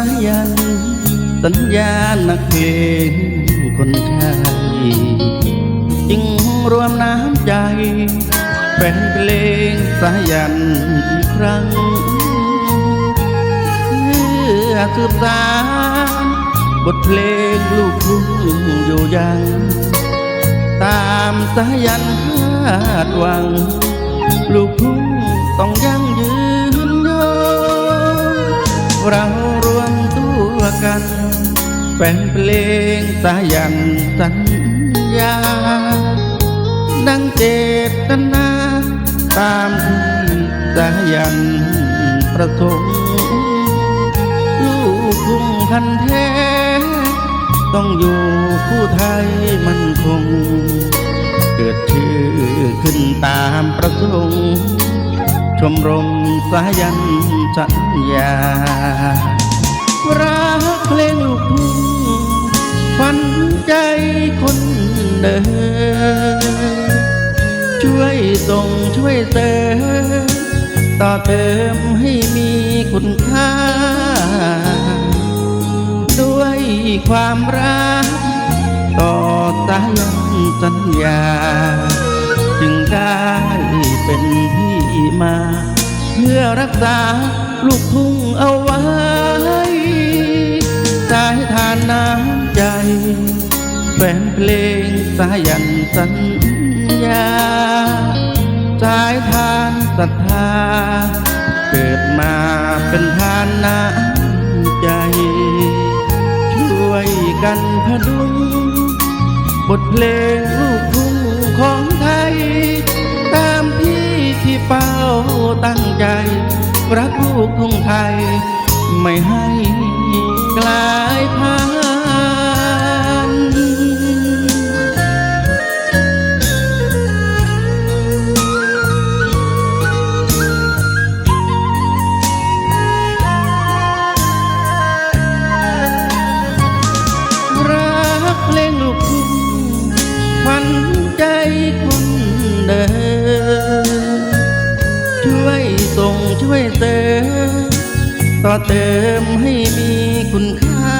ายัน สัญญานักเพลงคนไทยจึงรวมน้ำใจแฟนเพลงสายันอีกครั้งเพื่อสืบสานบทเพลงลูกทุ่งอยู่ยัง ตามสายันคาดหวัง ลูกทุ่งต้องยังยืนยงเรารวมตัวกันแฟนเพลงสายันสัญญา ดังเจตนา ตามที่สายันประสงค์ลูกทุ่งพันแท้ ต้องอยู่คู่ไทยมันคง เกิดชื่อขึ้นตามประสงค์ชมรมสายันสัญญารักเพลงลูกทุ่ง ฝันใจคนเดินช่วยส่งช่วยเสริมต่อเติมให้มีคุณค่า ด้วยความรัก ต่อสายันสัญญา จึงได้เป็นที่มา เพื่อรักษาลูกทุ่งเอาไว้ สายทานน้ำ แฟนเพลงสายันสัญญา สายทานศรัทธา เกิดมาเป็นทานน้ำใจ ช่วยกันพดุง บทเพลงลูกทุ่งของไทย ตามที่ที่เป้าตั้งใจ รักลูกทุ่งไทย ไม่ให้กลายพัน ช่วยเติมต่อเติมให้มีคุณค่า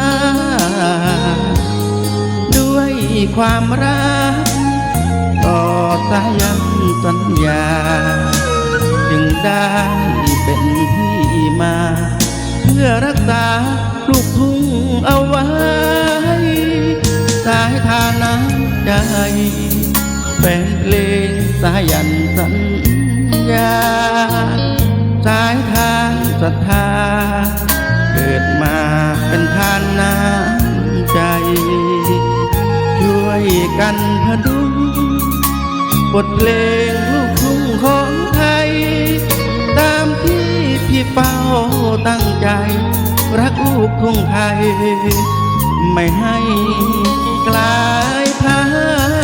ด้วยความรักต่อสายันสัญญา จึงได้เป็นที่มา เพื่อรักษาลูกทุ่งเอาไว้ สายทานน้ำใจแฟนเพลงสายันสัญญา สายทานศรัทธา เกิดมาเป็นทานน้ำใจ ช่วยกันพดุงบทเพลงลูกทุ่งของไทย ตามที่พี่เป้าตั้งใจ รักลูกทุ่งไทย ไม่ให้กลายพัน